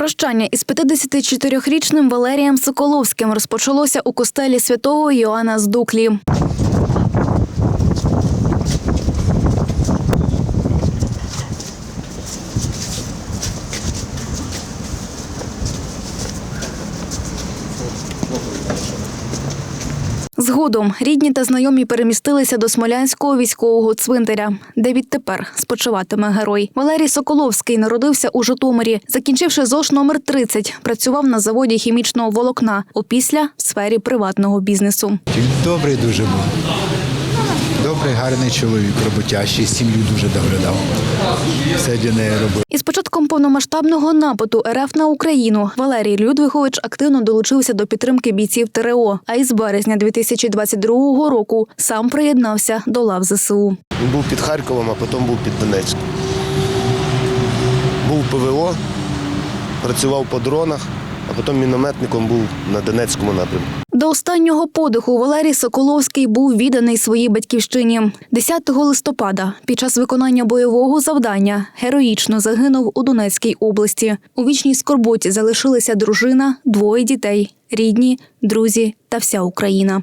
Прощання із 54-річним Валерієм Соколовським розпочалося у костелі святого Йоанна з Дуклі. Згодом рідні та знайомі перемістилися до Смолянського військового цвинтаря, де відтепер спочиватиме герой. Валерій Соколовський народився у Житомирі. Закінчивши ЗОШ номер 30, працював на заводі хімічного волокна, опісля в сфері приватного бізнесу. Добрий дуже був. Добрий, гарний чоловік, роботящий, сім'ю дуже доглядав. Все для неї робив. Із початком повномасштабного нападу РФ на Україну Валерій Людвигович активно долучився до підтримки бійців ТРО. А із березня 2022 року сам приєднався до лав ЗСУ. Він був під Харковом, а потім був під Донецьком. Був ПВО, працював по дронах, а потім мінометником був на Донецькому напрямку. До останнього подиху Валерій Соколовський був відданий своїй батьківщині. 10 листопада під час виконання бойового завдання героїчно загинув у Донецькій області. У вічній скорботі залишилися дружина, двоє дітей, рідні, друзі та вся Україна.